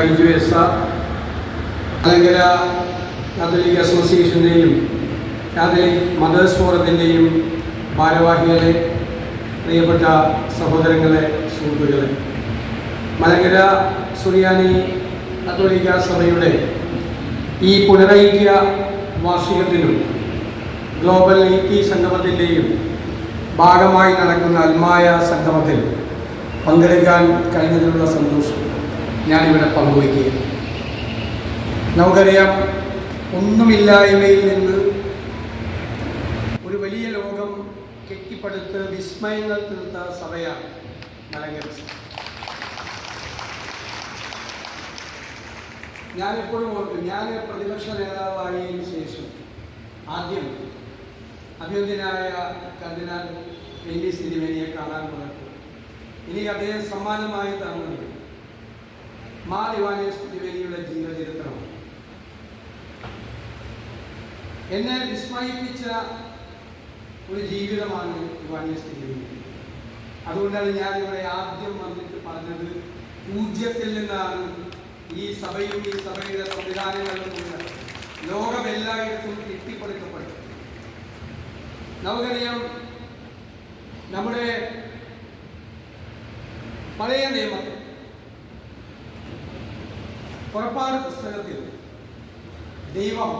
Baiju S Malankara Catholic അസോസിയേഷന്റെയും Catholic mothers ഫോറത്തിന്റെയും ഭാരവാഹികളെ പ്രിയപ്പെട്ട സഹോദരങ്ങളെ സുഹൃത്തുക്കളെ. മലങ്കര സുറിയാനി കത്തോലിക്ക സഭയുടെ ഈ പുനരൈക്യ വാർഷികത്തിനും ഗ്ലോബൽ ഐക്യ സംഗമത്തിന്റെയും ഭാഗമായി നടക്കുന്ന അൽമായ സംഗമത്തിൽ പങ്കെടുക്കാൻ കഴിഞ്ഞതിലുള്ള സന്തോഷം. ഞാനിവിടെ പങ്കുവയ്ക്കുകയാണ്. നമുക്കറിയാം ഒന്നുമില്ലായ്മയിൽ നിന്ന് ഒരു വലിയ ലോകം കെട്ടിപ്പടുത്ത് വിസ്മയങ്ങൾ തീർത്ത സഭയാണ് മലങ്കര ഞാനെപ്പോഴും ഓർക്കും ഞാൻ പ്രതിപക്ഷ നേതാവായതിനു ശേഷം ആദ്യം അഭ്യന്തനായ കർദിനാൾ എലീസ് തിരുമേനിയെ കാണാൻ പോയപ്പോൾ എനിക്ക് അദ്ദേഹം സമ്മാനമായി തന്നത് മാ ഇവാനേസ് തിരുമേനിയുടെ ജീവചരിത്രമാണ് എന്നെ വിസ്മയിപ്പിച്ച ഒരു ജീവിതമാണ് ഇവാനേസ് തിരുമേനി അതുകൊണ്ടാണ് ഞാൻ ഇവിടെ ആദ്യം വന്നിട്ട് പറഞ്ഞത് പൂജ്യത്തിൽ നിന്നാണ് ഈ സഭയും ഈ സഭയുടെ സംവിധാനങ്ങളും ലോകമെല്ലായിടത്തും കെട്ടിപ്പടുക്കപ്പെട്ടു നമുക്കറിയാം നമ്മുടെ പഴയ നിയമത്തിൽ പുറപ്പാട് പുസ്തകത്തിൽ ദൈവം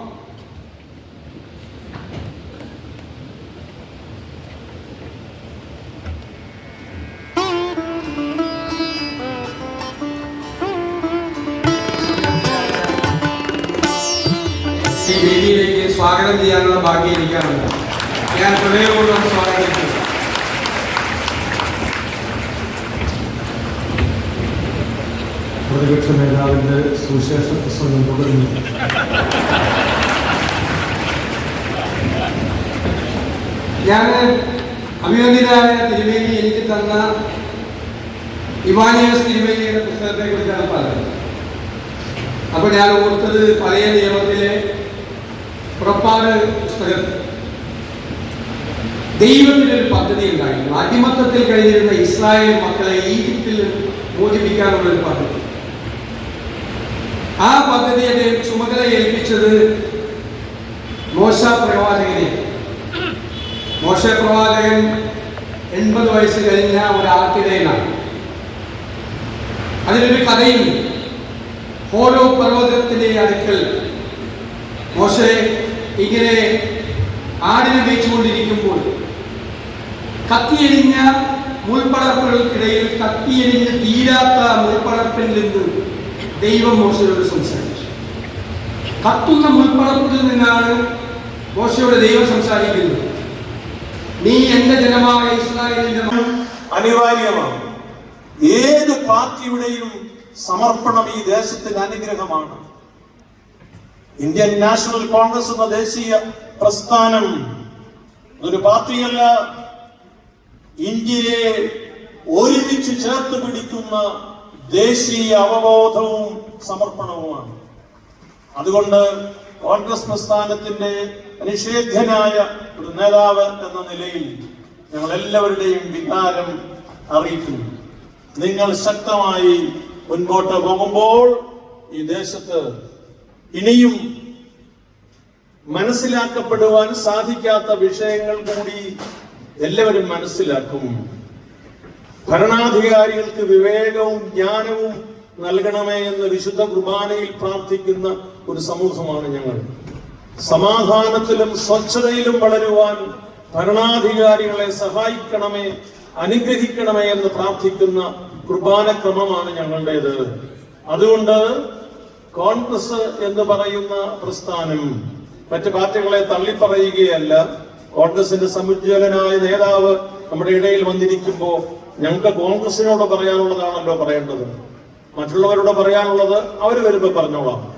ഈ വേദിയിലേക്ക് സ്വാഗതം ചെയ്യാനുള്ള ഭാഗ്യം എനിക്കാറുണ്ട് ഞാൻ ഹൃദയപൂർവം സ്വാഗതം പ്രതിപക്ഷ നേതാവിന്റെ സുവിശേഷ പ്രസംഗം തുടങ്ങി. ഞാൻ അഭിനന്ദനായ തിരുവേലി എനിക്ക് തന്ന ഇവാനിയസ് തിരുവേലിയുടെ പുസ്തകത്തെ കുറിച്ചാണ് പറഞ്ഞത് അപ്പൊ ഞാൻ ഓർത്തത് പഴയ നിയമത്തിലെ പുറപ്പാട് പുസ്തകത്തിൽ ദൈവത്തിനൊരു പദ്ധതി ഉണ്ടായിരുന്നു. അടിമത്തത്തിൽ കഴിഞ്ഞിരുന്ന ഇസ്രായേൽ മക്കളെ ഈജിപ്തിൽ മോചിപ്പിക്കാനുള്ള ഒരു പദ്ധതി. ആ പദ്ധതി അദ്ദേഹം ചുമതല ഏൽപ്പിച്ചത് മോശ പ്രവാചകനെ. മോശ പ്രവാചകൻ എൺപത് വയസ്സ് കഴിഞ്ഞ ഒരു ആട്ടിടയനാണ് അതിനൊരു കഥയുണ്ട് ഓരോ പർവതത്തിന്റെ അടുക്കൽ മോശെ ഇങ്ങനെ ആടിനെ മേച്ചുകൊണ്ടിരിക്കുമ്പോൾ കത്തിയെരിഞ്ഞ മുൾപ്പടർപ്പുകൾക്കിടയിൽ കത്തിയെരിഞ്ഞ് തീരാത്ത മുൾപ്പടർപ്പിൽ നിന്ന് ദൈവം മോശയോട് സംസാരിച്ചു. കത്തുന്ന മുൾപ്പടപ്പിൽ നിന്നാണ് മോശയോട് ദൈവം സംസാരിക്കുന്നത്. നീ എന്റെ ജനമായ ഇസ്രായേലിന്റെ അനിവാര്യമാണ്. ഏത് പാർട്ടിയുടെയും സമർപ്പണം ഈ ദേശത്തിന് അനുഗ്രഹമാണ്. ഇന്ത്യൻ നാഷണൽ കോൺഗ്രസ് എന്ന ദേശീയ പ്രസ്ഥാനം ഒരു പാർട്ടിയല്ല. ഇന്ത്യയെ ഒരുമിച്ച് ചേർത്ത് പിടിക്കുന്ന ദേശീയ അവബോധവും സമർപ്പണവുമാണ്. അതുകൊണ്ട് കോൺഗ്രസ് പ്രസ്ഥാനത്തിന്റെ നിഷേധ്യനായ ഒരു നേതാവ് എന്ന നിലയിൽ ഞങ്ങൾ എല്ലാവരുടെയും വികാരം അറിയിക്കുന്നു. നിങ്ങൾ ശക്തമായി മുൻപോട്ട് പോകുമ്പോൾ ഈ ദേശത്ത് ഇനിയും മനസ്സിലാക്കപ്പെടുവാൻ സാധിക്കാത്ത വിഷയങ്ങൾ കൂടി എല്ലാവരും മനസ്സിലാക്കും. ഭരണാധികാരികൾക്ക് വിവേകവും ജ്ഞാനവും നൽകണമേ എന്ന് വിശുദ്ധ കുർബാനയിൽ പ്രാർത്ഥിക്കുന്ന ഒരു സമൂഹമാണ് ഞങ്ങൾ. സമാധാനത്തിലും സ്വച്ഛതയിലും വളരുവാൻ ഭരണാധികാരികളെ സഹായിക്കണമേ അനുഗ്രഹിക്കണമേ എന്ന് പ്രാർത്ഥിക്കുന്ന കുർബാന ക്രമമാണ് ഞങ്ങളുടേത്. അതുകൊണ്ട് കോൺഗ്രസ് എന്ന് പറയുന്ന പ്രസ്ഥാനം മറ്റു പാർട്ടികളെ തള്ളിപ്പറയുകയല്ല. കോൺഗ്രസിന്റെ സമുജ്വലനായ നേതാവ് നമ്മുടെ ഇടയിൽ വന്നിരിക്കുമ്പോൾ ഞങ്ങൾക്ക് കോൺഗ്രസിനോട് പറയാനുള്ളതാണല്ലോ പറയേണ്ടത്. മറ്റുള്ളവരോട് പറയാനുള്ളത് അവർ വരുമ്പോൾ പറഞ്ഞോളാം.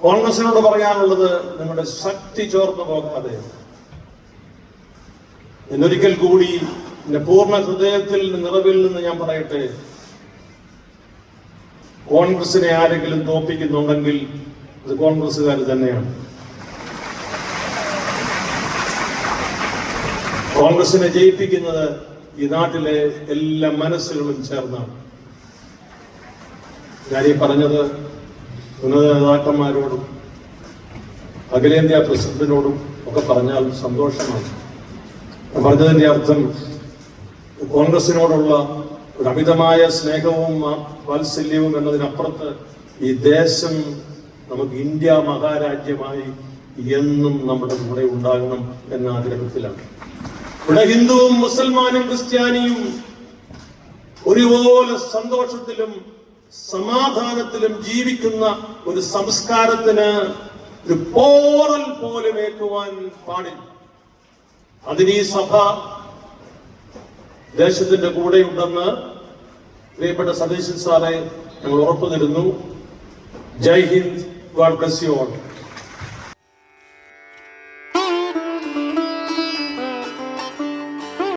കോൺഗ്രസിനോട് പറയാനുള്ളത് നിങ്ങളുടെ ശക്തി ചോർന്നു പോകാതെ എന്നൊരിക്കൽ കൂടി എന്റെ പൂർണ ഹൃദയത്തിൽ നിറവിൽ നിന്ന് ഞാൻ പറയട്ടെ. കോൺഗ്രസിനെ ആരെങ്കിലും തോപ്പിക്കുന്നുണ്ടെങ്കിൽ അത് കോൺഗ്രസ്സുകാർ തന്നെയാണ്. കോൺഗ്രസിനെ ജയിപ്പിക്കുന്നത് ഈ നാട്ടിലെ എല്ലാ മനസ്സുകളും ചേർന്നാണ്. ഈ പറഞ്ഞത് ഉന്നത നേതാക്കന്മാരോടും അഖിലേന്ത്യാ പ്രസിഡന്റിനോടും ഒക്കെ പറഞ്ഞാൽ സന്തോഷമാണ്. പറഞ്ഞതിന്റെ അർത്ഥം കോൺഗ്രസിനോടുള്ള ഒരു അമിതമായ സ്നേഹവും വാത്സല്യവും എന്നതിനപ്പുറത്ത് ഈ ദേശം നമുക്ക് ഇന്ത്യ മഹാരാജ്യമായി എന്നും നമ്മുടെ കൂടെ ഉണ്ടാകണം എന്ന ആഗ്രഹത്തിലാണ്. ഇവിടെ ഹിന്ദുവും മുസൽമാനും ക്രിസ്ത്യാനിയും ഒരുപോലെ സന്തോഷത്തിലും സമാധാനത്തിലും ജീവിക്കുന്ന ഒരു സംസ്കാരത്തിന് ഒരു പോറൽ പോലും ഏൽക്കുവാൻ പാടില്ല. അതിന് ഈ സഭ ദേശത്തിന്റെ കൂടെ ഉണ്ടെന്ന് പ്രിയപ്പെട്ട സതീശൻ സാറെ ഞങ്ങൾ ഉറപ്പു തരുന്നു Jai Hind. God bless you all.